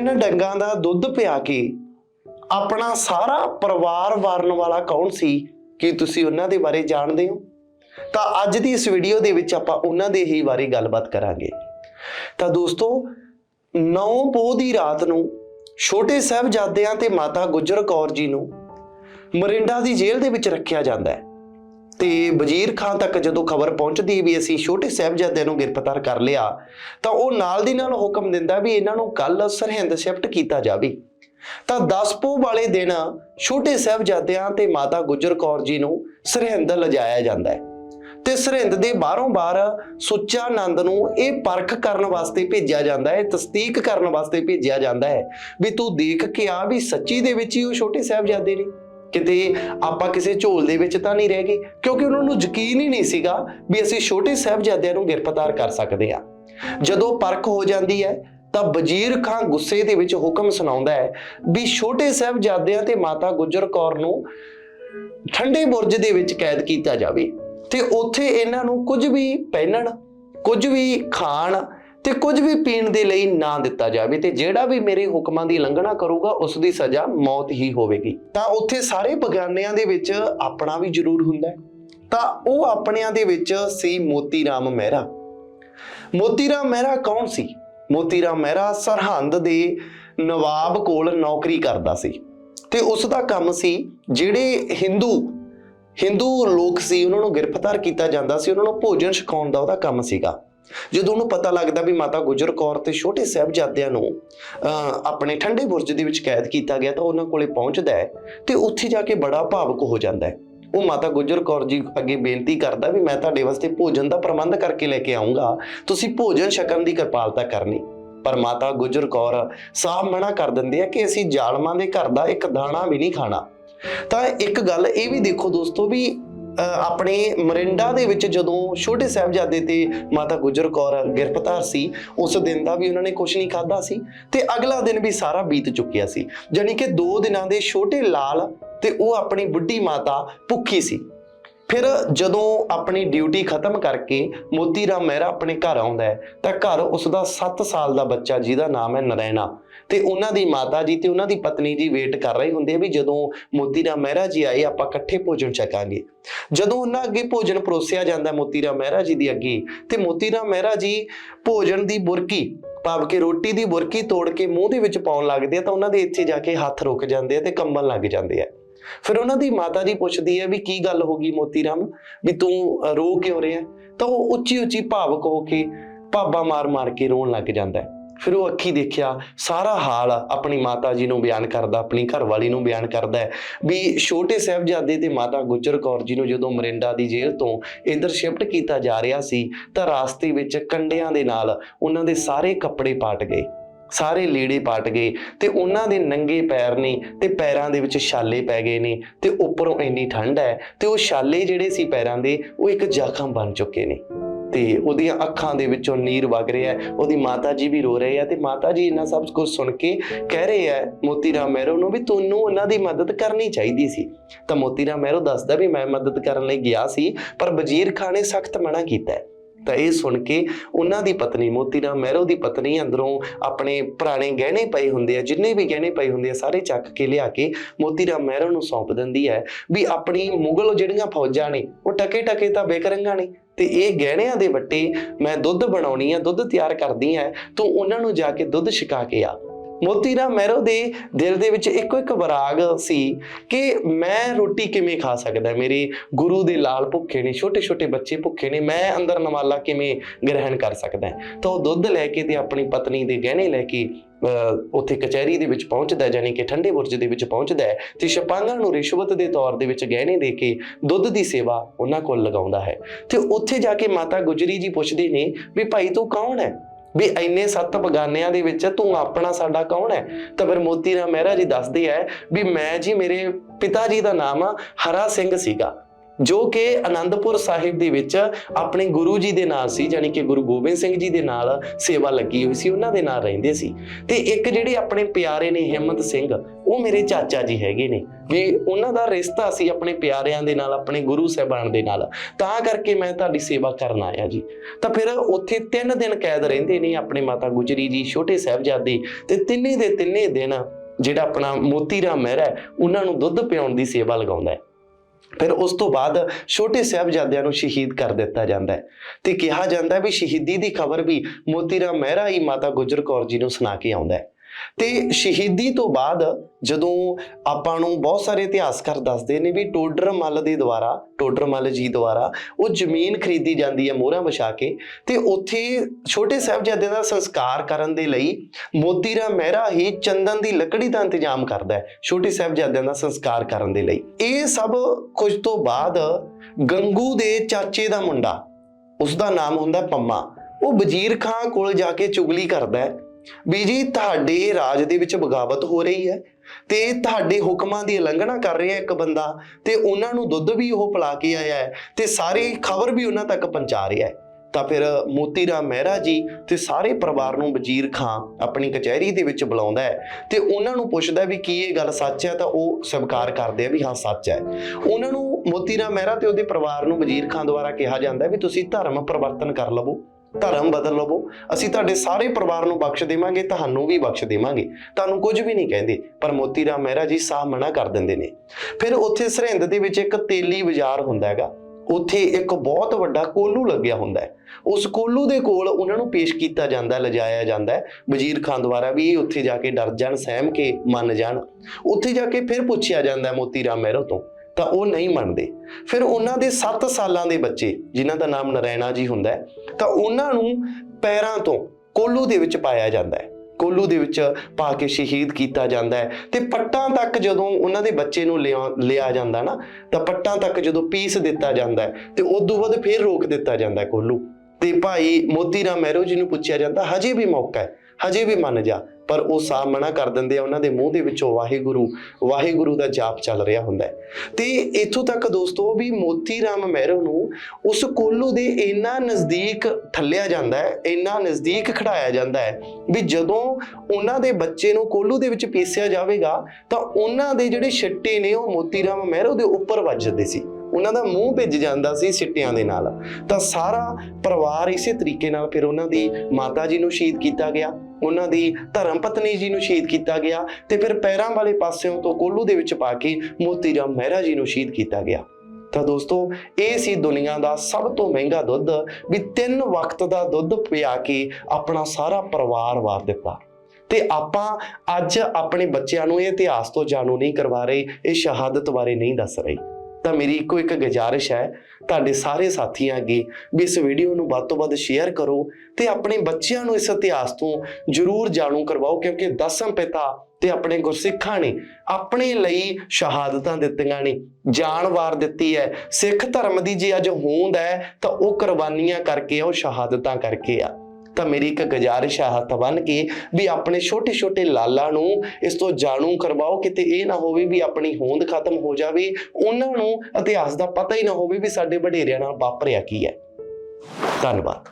ਤਿੰਨ ਡੰਗਾਂ ਦਾ ਦੁੱਧ ਪਿਆ ਕੇ ਆਪਣਾ ਸਾਰਾ ਪਰਿਵਾਰ ਵਾਰਨ ਵਾਲਾ ਕੌਣ ਸੀ ਕੀ ਤੁਸੀਂ ਉਹਨਾਂ ਦੇ ਬਾਰੇ ਜਾਣਦੇ ਹੋ? ਤਾਂ ਅੱਜ ਦੀ ਇਸ ਵੀਡੀਓ ਦੇ ਵਿੱਚ ਆਪਾਂ ਉਹਨਾਂ ਦੇ ਹੀ ਬਾਰੇ ਗੱਲਬਾਤ ਕਰਾਂਗੇ। ਤਾਂ ਦੋਸਤੋ 9 ਪੋਹ ਦੀ ਰਾਤ ਨੂੰ ਛੋਟੇ ਸਾਹਿਬਜ਼ਾਦਿਆਂ ਤੇ ਮਾਤਾ ਗੁਜਰ ਕੌਰ ਜੀ ਨੂੰ ਮਰਿੰਡਾ ਦੀ ਜੇਲ੍ਹ ਦੇ ਵਿੱਚ ਰੱਖਿਆ ਜਾਂਦਾ ਹੈ। ਤੇ ਵਜ਼ੀਰ ਖਾਨ ਤੱਕ ਜਦੋਂ ਖਬਰ ਪਹੁੰਚਦੀ ਵੀ ਅਸੀਂ ਛੋਟੇ ਸਾਹਿਬਜ਼ਾਦਿਆਂ ਨੂੰ ਗ੍ਰਿਫਤਾਰ ਕਰ ਲਿਆ, ਤਾਂ ਉਹ ਨਾਲ ਦੀ ਨਾਲ ਹੁਕਮ ਦਿੰਦਾ ਵੀ ਇਹਨਾਂ ਨੂੰ ਕੱਲ ਸਰਹਿੰਦ ਸ਼ਿਫਟ ਕੀਤਾ ਜਾਵੇ। ਤਾਂ 10 ਪੋਹ ਵਾਲੇ ਦਿਨ ਛੋਟੇ ਸਾਹਿਬਜ਼ਾਦਿਆਂ ਤੇ ਮਾਤਾ ਗੁਜਰ ਕੌਰ ਜੀ ਨੂੰ ਸਰਹਿੰਦ ਲਿਜਾਇਆ ਜਾਂਦਾ ਹੈ। ਤੇ ਸਰਹਿੰਦ ਦੇ ਬਾਹਰੋਂ ਬਾਹਰ ਸੁੱਚਾ ਆਨੰਦ ਨੂੰ ਇਹ ਪਰਖ ਕਰਨ ਵਾਸਤੇ ਭੇਜਿਆ ਜਾਂਦਾ ਹੈ, ਤਸਦੀਕ ਕਰਨ ਵਾਸਤੇ ਭੇਜਿਆ ਜਾਂਦਾ ਹੈ ਵੀ ਤੂੰ ਦੇਖ ਕੇ ਆ ਵੀ ਸੱਚੀ ਦੇ ਵਿੱਚ ਹੀ ਉਹ ਛੋਟੇ ਸਾਹਿਬਜ਼ਾਦੇ ਨੇ। ਕਿਤੇ ਆਪਾਂ ਕਿਸੇ ਝੋਲ ਦੇ ਵਿੱਚ ਤਾਂ ਨਹੀਂ ਰਹਿ ਗਏ, ਕਿਉਂਕਿ ਉਹਨਾਂ ਨੂੰ ਯਕੀਨ ਹੀ ਨਹੀਂ ਸੀਗਾ ਵੀ ਅਸੀਂ ਛੋਟੇ ਸਾਹਿਬਜ਼ਾਦਿਆਂ ਨੂੰ ਗ੍ਰਿਫਤਾਰ ਕਰ ਸਕਦੇ ਆ ਜਦੋਂ ਪਰਖ ਹੋ ਜਾਂਦੀ ਹੈ, ਤਾਂ ਵਜ਼ੀਰ ਖਾਨ ਗੁੱਸੇ ਦੇ ਵਿੱਚ ਹੁਕਮ ਸੁਣਾਉਂਦਾ ਹੈ ਵੀ ਛੋਟੇ ਸਾਹਿਬਜ਼ਾਦਿਆਂ ਤੇ ਮਾਤਾ ਗੁਜਰ ਕੌਰ ਨੂੰ ਠੰਡੇ ਬੁਰਜ ਦੇ ਵਿੱਚ ਕੈਦ ਕੀਤਾ ਜਾਵੇ। ਤੇ ਉੱਥੇ ਇਹਨਾਂ ਨੂੰ ਕੁਝ ਵੀ ਪਹਿਨਣ, ਕੁਝ ਵੀ ਖਾਣ ਤੇ ਕੁਝ ਵੀ ਪੀਣ ਦੇ ਲਈ ਨਾ ਦਿੱਤਾ ਜਾਵੇ ਤੇ ਜਿਹੜਾ ਵੀ ਮੇਰੇ ਹੁਕਮਾਂ ਦੀ ਉਲੰਘਣਾ ਕਰੂਗਾ, ਉਸ ਦੀ ਸਜ਼ਾ ਮੌਤ ਹੀ ਹੋਵੇਗੀ। ਤਾਂ ਉੱਥੇ ਸਾਰੇ ਬਗਾਨਿਆਂ ਦੇ ਵਿੱਚ ਆਪਣਾ ਵੀ ਜ਼ਰੂਰ ਹੁੰਦਾ ਤਾਂ ਉਹ ਆਪਣਿਆਂ ਦੇ ਵਿੱਚ ਸੀ ਮੋਤੀ ਰਾਮ ਮਹਿਰਾ। ਮੋਤੀ ਰਾਮ ਮਹਿਰਾ ਕੌਣ ਸੀ? ਮੋਤੀ ਰਾਮ ਮਹਿਰਾ ਸਰਹੰਦ ਦੇ ਨਵਾਬ ਕੋਲ ਨੌਕਰੀ ਕਰਦਾ ਸੀ ਤੇ ਉਸ ਦਾ ਕੰਮ ਸੀ ਜਿਹੜੇ ਹਿੰਦੂ ਹਿੰਦੂ ਲੋਕ ਸੀ, ਉਹਨਾਂ ਨੂੰ ਗ੍ਰਿਫਤਾਰ ਕੀਤਾ ਜਾਂਦਾ ਸੀ, ਉਹਨਾਂ ਨੂੰ ਭੋਜਨ ਛਕਾਉਣ ਦਾ ਉਹਦਾ ਕੰਮ ਸੀਗਾ। ਜਦੋਂ ਉਹਨੂੰ ਪਤਾ ਲੱਗਦਾ ਵੀ ਮਾਤਾ ਗੁਜਰ ਕੌਰ ਤੇ ਛੋਟੇ ਸਾਹਿਬਜ਼ਾਦਿਆਂ ਨੂੰ ਆਪਣੇ ਠੰਡੇ ਬੁਰਜ ਦੇ ਵਿੱਚ ਕੈਦ ਕੀਤਾ ਗਿਆ ਤਾਂ ਉਹਨਾਂ ਕੋਲੇ ਪਹੁੰਚਦਾ ਹੈ ਤੇ ਉੱਥੇ ਜਾ ਕੇ ਬੜਾ ਭਾਵੁਕ ਹੋ ਜਾਂਦਾ ਹੈ। ਉਹ ਮਾਤਾ ਗੁਜਰ ਕੌਰ ਜੀ ਅੱਗੇ ਬੇਨਤੀ ਕਰਦਾ ਵੀ ਮੈਂ ਤੁਹਾਡੇ ਵਾਸਤੇ ਭੋਜਨ ਦਾ ਪ੍ਰਬੰਧ ਕਰਕੇ ਲੈ ਕੇ ਆਉਂਗਾ ਤੁਸੀਂ ਭੋਜਨ ਛਕਣ ਦੀ ਕਿਰਪਾਲਤਾ ਕਰਨੀ। ਪਰ ਮਾਤਾ ਗੁਜਰ ਕੌਰ ਸਾਫ਼ ਮਨਾ ਕਰ ਦਿੰਦੇ ਆ ਕਿ ਅਸੀਂ ਜ਼ਾਲਮਾਂ ਦੇ ਘਰ ਦਾ ਇੱਕ ਦਾਣਾ ਵੀ ਨਹੀਂ ਖਾਣਾ। ਤਾਂ ਇੱਕ ਗੱਲ ਇਹ ਵੀ ਦੇਖੋ ਦੋਸਤੋ ਵੀ ਆਪਣੇ ਮਰਿੰਡਾ ਦੇ ਵਿੱਚ ਜਦੋਂ ਛੋਟੇ ਸਾਹਿਬਜ਼ਾਦੇ ਤੇ ਮਾਤਾ ਗੁਜਰ ਕੌਰ ਗ੍ਰਿਫਤਾਰ ਸੀ, ਉਸ ਦਿਨ ਦਾ ਵੀ ਉਹਨਾਂ ਨੇ ਕੁਝ ਨਹੀਂ ਖਾਦਾ ਸੀ ਤੇ ਅਗਲਾ ਦਿਨ ਵੀ ਸਾਰਾ ਬੀਤ ਚੁੱਕਿਆ ਸੀ। ਜਾਣੀ ਕਿ 2 ਦਿਨਾਂ ਦੇ ਛੋਟੇ ਲਾਲ ਤੇ ਉਹ ਆਪਣੀ ਬੁੱਢੀ ਮਾਤਾ ਭੁੱਖੀ ਸੀ। ਫਿਰ ਜਦੋਂ ਆਪਣੀ ਡਿਊਟੀ ਖਤਮ ਕਰਕੇ ਮੋਤੀ ਰਾਮ ਮਹਿਰਾ ਆਪਣੇ ਘਰ ਆਉਂਦਾ ਹੈ, ਤਾਂ ਘਰ ਉਸ ਦਾ 7 ਸਾਲ ਦਾ ਬੱਚਾ ਜਿਹਦਾ ਨਾਮ ਹੈ ਨਰੈਣਾ। ਤੇ ਉਹਨਾਂ ਦੀ ਮਾਤਾ ਜੀ ਤੇ ਉਹਨਾਂ ਦੀ ਪਤਨੀ ਜੀ ਵੇਟ ਕਰ ਰਹੇ ਹੁੰਦੇ ਆ ਵੀ ਜਦੋਂ ਮੋਤੀ ਰਾਮ ਮਹਿਰਾ ਜੀ ਆਏ, ਆਪਾਂ ਇਕੱਠੇ ਭੋਜਨ ਛਕਾਂਗੇ। ਜਦੋਂ ਉਹਨਾਂ ਅੱਗੇ ਭੋਜਨ ਪਰੋਸਿਆ ਜਾਂਦਾ ਮੋਤੀ ਰਾਮ ਮਹਿਰਾ ਜੀ ਦੀ ਅੱਗੇ, ਤੇ ਮੋਤੀ ਰਾਮ ਮਹਿਰਾ ਜੀ ਭੋਜਨ ਦੀ ਬੁਰਕੀ, ਭਾਵ ਕਿ ਰੋਟੀ ਦੀ ਬੁਰਕੀ ਤੋੜ ਕੇ ਮੂੰਹ ਦੇ ਵਿੱਚ ਪਾਉਣ ਲੱਗਦੇ ਆ, ਤਾਂ ਉਹਨਾਂ ਦੇ ਇੱਥੇ ਜਾ ਕੇ ਹੱਥ ਰੁਕ ਜਾਂਦੇ ਆ ਤੇ ਕੰਬਣ ਲੱਗ ਜਾਂਦੇ ਆ। ਫਿਰ ਉਹਨਾਂ ਦੀ ਮਾਤਾ ਜੀ ਪੁੱਛਦੀ ਹੈ ਵੀ ਕੀ ਗੱਲ ਹੋ ਗਈ ਮੋਤੀ ਰਾਮ ਵੀ ਤੂੰ ਰੋ ਕਿਉਂ ਰਿਹਾ? ਤਾਂ ਉਹ ਉੱਚੀ ਉੱਚੀ ਭਾਵਕ ਹੋ ਕੇ ਭਾਬਾ ਮਾਰ ਮਾਰ ਕੇ ਰੋਣ ਲੱਗ ਜਾਂਦਾ ਹੈ। ਫਿਰ ਉਹ ਅੱਖੀ ਦੇਖਿਆ, ਸਾਰਾ ਹਾਲ ਆਪਣੀ ਮਾਤਾ ਜੀ ਨੂੰ ਬਿਆਨ ਕਰਦਾ, ਆਪਣੀ ਘਰਵਾਲੀ ਨੂੰ ਬਿਆਨ ਕਰਦਾ ਵੀ ਛੋਟੇ ਸਾਹਿਬਜ਼ਾਦੇ ਤੇ ਮਾਤਾ ਗੁਜਰ ਕੌਰ ਜੀ ਨੂੰ ਜਦੋਂ ਮਰਿੰਡਾ ਦੀ ਜੇਲ੍ਹ ਤੋਂ ਇੱਧਰ ਸ਼ਿਫਟ ਕੀਤਾ ਜਾ ਰਿਹਾ ਸੀ ਤਾਂ ਰਾਸਤੇ ਵਿੱਚ ਕੰਡਿਆਂ ਦੇ ਨਾਲ ਉਹਨਾਂ ਦੇ ਸਾਰੇ ਕੱਪੜੇ ਪਾਟ ਗਏ। ਸਾਰੇ ਲੀੜੇ ਪਾਟ ਗਏ ਤੇ ਉਹਨਾਂ ਦੇ ਨੰਗੇ ਪੈਰ ਨੇ ਤੇ ਪੈਰਾਂ ਦੇ ਵਿੱਚ ਛਾਲੇ ਪੈ ਗਏ ਨੇ ਤੇ ਉੱਪਰੋਂ ਇੰਨੀ ਠੰਡ ਹੈ ਤੇ ਉਹ ਛਾਲੇ ਜਿਹੜੇ ਸੀ ਪੈਰਾਂ ਦੇ, ਉਹ ਇੱਕ ਜ਼ਖਮ ਬਣ ਚੁੱਕੇ ਨੇ। ਤੇ ਉਹਦੀਆਂ ਅੱਖਾਂ ਦੇ ਵਿੱਚੋਂ ਨੀਰ ਵਗ ਰਿਹਾ ਹੈ, ਉਹਦੀ ਮਾਤਾ ਜੀ ਵੀ ਰੋ ਰਹੇ ਆ ਤੇ ਮਾਤਾ ਜੀ ਇਹਨਾਂ ਸਭ ਕੁਝ ਸੁਣ ਕੇ ਕਹਿ ਰਹੇ ਆ ਮੋਤੀ ਰਾਮ ਮਹਿਰੋ ਨੂੰ ਵੀ ਤੁਹਾਨੂੰ ਉਹਨਾਂ ਦੀ ਮਦਦ ਕਰਨੀ ਚਾਹੀਦੀ ਸੀ। ਤਾਂ ਮੋਤੀ ਰਾਮ ਮਹਿਰੋ ਦੱਸਦਾ ਵੀ ਮੈਂ ਮਦਦ ਕਰਨ ਲਈ ਗਿਆ ਸੀ, ਪਰ ਵਜ਼ੀਰ ਖਾਨ ਨੇ ਸਖਤ ਮਨਾ ਕੀਤਾ ਹੈ। ਤਾਂ ਇਹ ਸੁਣ ਕੇ ਉਹਨਾਂ ਦੀ ਪਤਨੀ ਮੋਤੀ ਰਾਮ ਮਹਿਰੋ ਦੀ ਪਤਨੀ ਅੰਦਰੋਂ ਆਪਣੇ ਪੁਰਾਣੇ ਗਹਿਣੇ ਪਏ ਹੁੰਦੇ ਆ, ਜਿੰਨੇ ਵੀ ਗਹਿਣੇ ਪਏ ਹੁੰਦੇ ਆ, ਸਾਰੇ ਚੱਕ ਕੇ ਲਿਆ ਕੇ ਮੋਤੀ ਰਾਮ ਮਹਿਰੋ ਨੂੰ ਸੌਂਪ ਦਿੰਦੀ ਹੈ ਵੀ ਆਪਣੀ ਮੁਗਲ ਜਿਹੜੀਆਂ ਫੌਜਾਂ ਨੇ, ਉਹ ਟਕੇ ਟਕੇ ਤਾਂ ਬੇਕਰੰਗਾ ਨੇ। ਤੇ ਇਹ ਗਹਿਣਿਆਂ ਦੇ ਵੱਟੇ ਮੈਂ ਦੁੱਧ ਬਣਾਉਣੀ ਆ, ਦੁੱਧ ਤਿਆਰ ਕਰਦੀ ਆ, ਤੂੰ ਉਹਨਾਂ ਨੂੰ ਜਾ ਕੇ ਦੁੱਧ ਛਕਾ ਕੇ ਆ। ਮੋਤੀ ਰਾਮ ਮਹਿਰੋ ਦੇ ਦਿਲ ਦੇ ਵਿੱਚ ਇੱਕੋ ਇੱਕ ਵਿਰਾਗ ਸੀ ਕਿ ਮੈਂ ਰੋਟੀ ਕਿਵੇਂ ਖਾ ਸਕਦਾ ਮੇਰੇ ਗੁਰੂ ਦੇ ਲਾਲ ਭੁੱਖੇ ਨੇ ਛੋਟੇ ਛੋਟੇ ਬੱਚੇ ਭੁੱਖੇ ਨੇ ਮੈਂ ਅੰਦਰ ਨਵਾਲਾ ਕਿਵੇਂ ਗ੍ਰਹਿਣ ਕਰ ਸਕਦਾ ਤਾਂ ਉਹ ਦੁੱਧ ਲੈ ਕੇ ਤੇ ਆਪਣੀ ਪਤਨੀ ਦੇ ਗਹਿਣੇ ਲੈ ਕੇ ਉੱਥੇ ਕਚਹਿਰੀ ਦੇ ਵਿੱਚ ਪਹੁੰਚਦਾ ਹੈ, ਕਿ ਠੰਡੇ ਬੁਰਜ ਦੇ ਵਿੱਚ ਪਹੁੰਚਦਾ ਹੈ ਤੇ ਛਪਾਂਗਾਂ ਨੂੰ ਰਿਸ਼ਵਤ ਦੇ ਤੌਰ ਦੇ ਵਿੱਚ ਗਹਿਣੇ ਦੇ ਕੇ ਦੁੱਧ ਦੀ ਸੇਵਾ ਉਹਨਾਂ ਕੋਲ ਲਗਾਉਂਦਾ ਹੈ। ਤੇ ਉੱਥੇ ਜਾ ਕੇ ਮਾਤਾ ਗੁਜਰੀ ਜੀ ਪੁੱਛਦੇ ਨੇ ਵੀ ਭਾਈ ਤੂੰ ਕੌਣ ਹੈ? ਵੀ ਇੰਨੇ ਸੱਤ ਬਗਾਨਿਆਂ ਦੇ ਵਿੱਚ ਤੂੰ ਆਪਣਾ ਸਾਡਾ ਕੌਣ ਹੈ? ਤਾਂ ਫਿਰ ਮੋਤੀ ਰਾਮ ਮਹਿਰਾ ਜੀ ਦੱਸਦੇ ਹੈ ਵੀ ਮੈਂ ਜੀ ਮੇਰੇ ਪਿਤਾ ਜੀ ਦਾ ਨਾਮ ਹਰਾ ਸਿੰਘ ਸੀਗਾ। ਜੋ ਕਿ ਆਨੰਦਪੁਰ ਸਾਹਿਬ ਦੇ ਵਿੱਚ ਆਪਣੇ ਗੁਰੂ ਜੀ ਦੇ ਨਾਲ ਸੀ ਯਾਨੀ ਕਿ ਗੁਰੂ ਗੋਬਿੰਦ ਸਿੰਘ ਜੀ ਦੇ ਨਾਲ ਸੇਵਾ ਲੱਗੀ ਹੋਈ ਸੀ, ਉਹਨਾਂ ਦੇ ਨਾਲ ਰਹਿੰਦੇ ਸੀ। ਤੇ ਇੱਕ ਜਿਹੜੇ ਆਪਣੇ ਪਿਆਰੇ ਨੇ ਹਿੰਮਤ ਸਿੰਘ, ਉਹ ਮੇਰੇ ਚਾਚਾ ਜੀ ਹੈਗੇ ਨੇ। ਵੀ ਉਹਨਾਂ ਦਾ ਰਿਸ਼ਤਾ ਸੀ ਆਪਣੇ ਪਿਆਰਿਆਂ ਦੇ ਨਾਲ, ਆਪਣੇ ਗੁਰੂ ਸਾਹਿਬਾਨ ਦੇ ਨਾਲ। ਤਾਂ ਕਰਕੇ ਮੈਂ ਤੁਹਾਡੀ ਸੇਵਾ ਕਰਨ ਆਇਆ ਜੀ। ਤਾਂ ਫਿਰ ਉੱਥੇ 3 ਦਿਨ ਕੈਦ ਰਹਿੰਦੇ ਨੇ ਆਪਣੇ ਮਾਤਾ ਗੁਜਰੀ ਜੀ, ਛੋਟੇ ਸਾਹਿਬਜ਼ਾਦੇ। ਤੇ ਤਿੰਨੇ ਦੇ ਤਿੰਨੇ ਦਿਨ ਜਿਹੜਾ ਆਪਣਾ ਮੋਤੀ ਰਾਮ ਮਹਿਰਾ ਉਹਨਾਂ ਨੂੰ ਦੁੱਧ ਪਿਆਉਣ ਦੀ ਸੇਵਾ ਲਗਾਉਂਦਾ ਹੈ। ਫਿਰ ਉਸ ਤੋਂ ਬਾਅਦ ਛੋਟੇ ਸਾਹਿਬਜ਼ਾਦਿਆਂ ਨੂੰ ਸ਼ਹੀਦ ਕਰ ਦਿੱਤਾ ਜਾਂਦਾ ਹੈ। ਤੇ ਕਿਹਾ ਜਾਂਦਾ ਹੈ ਵੀ ਸ਼ਹੀਦੀ ਦੀ ਖਬਰ ਵੀ ਮੋਤੀ ਰਾਮ ਮਹਿਰਾ ਹੀ ਮਾਤਾ ਗੁਜਰ ਕੌਰ ਜੀ ਨੂੰ ਸੁਣਾ ਕੇ ਆਉਂਦਾ ਹੈ। ਤੇ ਸ਼ਹੀਦੀ ਤੋਂ ਬਾਅਦ ਜਦੋਂ ਆਪਾਂ ਨੂੰ ਬਹੁਤ ਸਾਰੇ ਇਤਿਹਾਸਕਾਰ ਦੱਸਦੇ ਨੇ ਵੀ ਟੋਡਰਮਲ ਦੇ ਦੁਆਰਾ, ਟੋਡਰ ਮੱਲ ਜੀ ਦੁਆਰਾ ਉਹ ਜ਼ਮੀਨ ਖਰੀਦੀ ਜਾਂਦੀ ਹੈ ਮੋਹਰਾਂ ਵਿਛਾ ਕੇ ਤੇ ਉੱਥੇ ਛੋਟੇ ਸਾਹਿਬਜ਼ਾਦੇ ਦਾ ਸੰਸਕਾਰ ਕਰਨ ਦੇ ਲਈ ਮੋਤੀ ਰਾਮ ਮਹਿਰਾ ਹੀ ਚੰਦਨ ਦੀ ਲੱਕੜੀ ਦਾ ਇੰਤਜ਼ਾਮ ਕਰਦਾ ਹੈ ਛੋਟੇ ਸਾਹਿਬਜ਼ਾਦਿਆਂ ਦਾ ਸੰਸਕਾਰ ਕਰਨ ਦੇ ਲਈ। ਇਹ ਸਭ ਕੁਝ ਤੋਂ ਬਾਅਦ ਗੰਗੂ ਦੇ ਚਾਚੇ ਦਾ ਮੁੰਡਾ ਉਸ ਦਾ ਨਾਮ ਹੁੰਦਾ ਪੰਮਾ, ਉਹ ਵਜ਼ੀਰ ਖਾਂ ਕੋਲ ਜਾ ਕੇ ਚੁਗਲੀ ਕਰਦਾ ਹੈ ਵੀ ਜੀ ਤੁਹਾਡੇ ਰਾਜ ਦੇ ਵਿੱਚ ਬਗਾਵਤ ਹੋ ਰਹੀ ਹੈ ਤੇ ਤੁਹਾਡੇ ਹੁਕਮਾਂ ਦੀ ਉਲੰਘਣਾ ਕਰ ਰਿਹਾ ਇੱਕ ਬੰਦਾ ਤੇ ਉਹਨਾਂ ਨੂੰ ਦੁੱਧ ਵੀ ਉਹ ਪਿਲਾ ਕੇ ਆਇਆ ਹੈ ਤੇ ਸਾਰੀ ਖਬਰ ਵੀ ਉਹਨਾਂ ਤੱਕ ਪਹੁੰਚਾ ਰਿਹਾ ਹੈ। ਤਾਂ ਫਿਰ ਮੋਤੀ ਰਾਮ ਮਹਿਰਾ ਜੀ ਤੇ ਸਾਰੇ ਪਰਿਵਾਰ ਨੂੰ ਵਜ਼ੀਰ ਖਾਂ ਆਪਣੀ ਕਚਹਿਰੀ ਦੇ ਵਿੱਚ ਬੁਲਾਉਂਦਾ ਹੈ ਤੇ ਉਹਨਾਂ ਨੂੰ ਪੁੱਛਦਾ ਵੀ ਕੀ ਇਹ ਗੱਲ ਸੱਚ ਹੈ ਤਾਂ ਉਹ ਸਵੀਕਾਰ ਕਰਦੇ ਆ ਵੀ ਹਾਂ, ਸੱਚ ਹੈ। ਉਹਨਾਂ ਨੂੰ ਮੋਤੀ ਰਾਮ ਮਹਿਰਾ ਤੇ ਉਹਦੇ ਪਰਿਵਾਰ ਨੂੰ ਵਜ਼ੀਰ ਖਾਂ ਦੁਆਰਾ ਕਿਹਾ ਜਾਂਦਾ ਵੀ ਤੁਸੀਂ ਧਰਮ ਪਰਿਵਰਤਨ ਕਰ ਲਵੋ। ਧਰਮ ਬਦਲ ਲਵੋ। ਅਸੀਂ ਤੁਹਾਡੇ ਸਾਰੇ ਪਰਿਵਾਰ ਨੂੰ ਬਖਸ਼ ਦੇਵਾਂਗੇ, ਤੁਹਾਨੂੰ ਵੀ ਬਖਸ਼ ਦੇਵਾਂਗੇ। ਤੁਹਾਨੂੰ ਕੁਝ ਵੀ ਨਹੀਂ ਕਹਿੰਦੇ, ਪਰ ਮੋਤੀ ਰਾਮ ਮਹਿਰਾ ਜੀ ਸਾਹ ਮਨਾ ਕਰ ਦਿੰਦੇ ਨੇ। ਫਿਰ ਉੱਥੇ ਸਰਹਿੰਦ ਦੇ ਵਿੱਚ ਇੱਕ ਤੇਲੀ ਬਾਜ਼ਾਰ ਹੁੰਦਾ ਹੈਗਾ। ਉੱਥੇ ਇੱਕ ਬਹੁਤ ਵੱਡਾ ਕੋਲੂ ਲੱਗਿਆ ਹੁੰਦਾ ਹੈ। ਉਸ ਕੋਲੂ ਦੇ ਕੋਲ ਉਹਨਾਂ ਨੂੰ ਪੇਸ਼ ਕੀਤਾ ਜਾਂਦਾ ਹੈ ਲਿਜਾਇਆ ਜਾਂਦਾ ਹੈ। ਵਜ਼ੀਰ ਖਾਨ ਦੁਆਰਾ ਵੀ ਇਹ ਉੱਥੇ ਜਾ ਕੇ ਡਰ ਜਾਣ, ਸਹਿਮ ਕੇ ਮੰਨ ਜਾਣ। ਉੱਥੇ ਜਾ ਕੇ ਫਿਰ ਪੁੱਛਿਆ ਜਾਂਦਾ ਮੋਤੀ ਰਾਮ ਮਹਿਰਾ ਤੋਂ ਤਾਂ ਉਹ ਨਹੀਂ ਮੰਨਦੇ। ਫਿਰ ਉਹਨਾਂ ਦੇ 7 ਸਾਲਾਂ ਦੇ ਬੱਚੇ, ਜਿਨ੍ਹਾਂ ਦਾ ਨਾਮ ਨਰੈਣਾ ਜੀ ਹੁੰਦਾ ਹੈ, ਤਾਂ ਉਹਨਾਂ ਨੂੰ ਪੈਰਾਂ ਤੋਂ ਕੋਲੂ ਦੇ ਵਿੱਚ ਪਾਇਆ ਜਾਂਦਾ ਹੈ। ਕੋਲੂ ਦੇ ਵਿੱਚ ਪਾ ਕੇ ਸ਼ਹੀਦ ਕੀਤਾ ਜਾਂਦਾ ਹੈ ਤੇ ਪੱਟਾਂ ਤੱਕ ਜਦੋਂ ਉਹਨਾਂ ਦੇ ਬੱਚੇ ਨੂੰ ਲਿਆ- ਲਿਆ ਜਾਂਦਾ ਨਾ, ਤਾਂ ਪੱਟਾਂ ਤੱਕ ਜਦੋਂ ਪੀਸ ਦਿੱਤਾ ਜਾਂਦਾ ਹੈ ਤੇ ਉਦੋਂ ਬਾਅਦ ਫਿਰ ਰੋਕ ਦਿੱਤਾ ਜਾਂਦਾ ਹੈ ਕੋਲੂ। ਤੇ ਭਾਈ ਮੋਤੀ ਰਾਮ ਮਹਿਰੋ ਜੀ ਨੂੰ ਪੁੱਛਿਆ ਜਾਂਦਾ, ਹਜੇ ਵੀ ਮੌਕਾ ਹੈ, ਹਜੇ ਵੀ ਮੰਨ ਜਾ। ਪਰ ਉਹ ਸਾਹ ਮਨਾ ਕਰ ਦਿੰਦੇ ਆ, ਉਹਨਾਂ ਦੇ ਮੂੰਹ ਦੇ ਵਿੱਚੋਂ ਵਾਹਿਗੁਰੂ ਵਾਹਿਗੁਰੂ ਦਾ ਜਾਪ ਚੱਲ ਰਿਹਾ ਹੁੰਦਾ ਹੈ। ਤੇ ਇਥੋਂ ਤੱਕ ਦੋਸਤੋ ਵੀ ਮੋਤੀ ਰਾਮ ਮਹਿਰੋ ਨੂੰ ਉਸ ਕੋਲੂ ਦੇ ਇੰਨਾ ਨਜ਼ਦੀਕ ਥੱਲਿਆ ਜਾਂਦਾ ਹੈ, ਇੰਨਾ ਨਜ਼ਦੀਕ ਖੜਾਇਆ ਜਾਂਦਾ ਹੈ ਵੀ ਜਦੋਂ ਉਹਨਾਂ ਦੇ ਬੱਚੇ ਨੂੰ ਕੋਲੂ ਦੇ ਵਿੱਚ ਪੀਸਿਆ ਜਾਵੇਗਾ ਤਾਂ ਉਹਨਾਂ ਦੇ ਜਿਹੜੇ ਛਿੱਟੇ ਨੇ ਉਹ ਮੋਤੀ ਰਾਮ ਮਹਿਰੋ ਦੇ ਉੱਪਰ ਵੱਜਦੇ ਸੀ। ਉਹਨਾਂ ਦਾ ਮੂੰਹ ਭਿੱਜ ਜਾਂਦਾ ਸੀ ਸਿੱਟਿਆਂ ਦੇ ਨਾਲ। ਤਾਂ ਸਾਰਾ ਪਰਿਵਾਰ ਇਸੇ ਤਰੀਕੇ ਨਾਲ ਫਿਰ ਉਹਨਾਂ ਦੀ ਮਾਤਾ ਜੀ ਨੂੰ ਸ਼ਹੀਦ ਕੀਤਾ ਗਿਆ, ਉਹਨਾਂ ਦੀ ਧਰਮ ਪਤਨੀ ਜੀ ਨੂੰ ਸ਼ਹੀਦ ਕੀਤਾ ਗਿਆ ਤੇ ਫਿਰ ਪੈਰਾਂ ਵਾਲੇ ਪਾਸਿਓਂ ਤੋਂ ਕੋਲੂ ਦੇ ਵਿੱਚ ਪਾ ਕੇ ਮੋਤੀ ਰਾਮ ਮਹਿਰਾ ਜੀ ਨੂੰ ਸ਼ਹੀਦ ਕੀਤਾ ਗਿਆ। ਤਾਂ ਦੋਸਤੋ, ਇਹ ਸੀ ਦੁਨੀਆ ਦਾ ਸਭ ਤੋਂ ਮਹਿੰਗਾ ਦੁੱਧ, ਵੀ ਤਿੰਨ ਵਕਤ ਦਾ ਦੁੱਧ ਪਿਆ ਕੇ ਆਪਣਾ ਸਾਰਾ ਪਰਿਵਾਰ ਵਾਰ ਦਿੱਤਾ। ਤੇ ਆਪਾਂ ਅੱਜ ਆਪਣੇ ਬੱਚਿਆਂ ਨੂੰ ਇਹ ਇਤਿਹਾਸ ਤੋਂ ਜਾਣੂ ਨਹੀਂ ਕਰਵਾ ਰਹੇ, ਇਹ ਸ਼ਹਾਦਤ ਬਾਰੇ ਨਹੀਂ ਦੱਸ ਰਹੇ। ਤਾਂ ਮੇਰੀ ਇੱਕੋ ਇੱਕ ਗੁਜ਼ਾਰਿਸ਼ ਹੈ ਤੁਹਾਡੇ ਸਾਰੇ ਸਾਥੀਆਂ ਅੱਗੇ ਵੀ ਇਸ ਵੀਡੀਓ ਨੂੰ ਵੱਧ ਤੋਂ ਵੱਧ ਸ਼ੇਅਰ ਕਰੋ ਤੇ ਆਪਣੇ ਬੱਚਿਆਂ ਨੂੰ ਇਸ ਇਤਿਹਾਸ ਤੋਂ ਜ਼ਰੂਰ ਜਾਣੂ ਕਰਵਾਓ ਕਿਉਂਕਿ ਦਸਮ ਪਿਤਾ ਤੇ ਆਪਣੇ ਗੁਰਸਿੱਖਾਂ ਨੇ ਆਪਣੇ ਲਈ ਸ਼ਹਾਦਤਾਂ ਦਿੱਤੀਆਂ ਨੇ ਜਾਨ ਵਾਰ ਦਿੱਤੀ ਹੈ ਸਿੱਖ ਧਰਮ ਦੀ ਜੇ ਅੱਜ ਹੋਂਦ ਹੈ ਤਾਂ ਉਹ ਕੁਰਬਾਨੀਆਂ ਕਰਕੇ ਆ, ਉਹ ਸ਼ਹਾਦਤਾਂ ਕਰਕੇ ਆ। ਤਾਂ ਮੇਰੀ ਇੱਕ ਗੁਜ਼ਾਰਿਸ਼ ਹੈ ਹੱਥ ਬੰਨ ਕੇ ਵੀ ਆਪਣੇ ਛੋਟੇ ਛੋਟੇ ਲਾਲਾਂ ਨੂੰ ਇਸ ਤੋਂ ਜਾਣੂ ਕਰਵਾਓ, ਕਿਤੇ ਇਹ ਨਾ ਹੋਵੇ ਵੀ ਆਪਣੀ ਹੋਂਦ ਖਤਮ ਹੋ ਜਾਵੇ, ਉਹਨਾਂ ਨੂੰ ਇਤਿਹਾਸ ਦਾ ਪਤਾ ਹੀ ਨਾ ਹੋਵੇ ਵੀ ਸਾਡੇ ਵਡੇਰਿਆਂ ਨਾਲ ਵਾਪਰਿਆ ਕੀ ਹੈ। ਧੰਨਵਾਦ।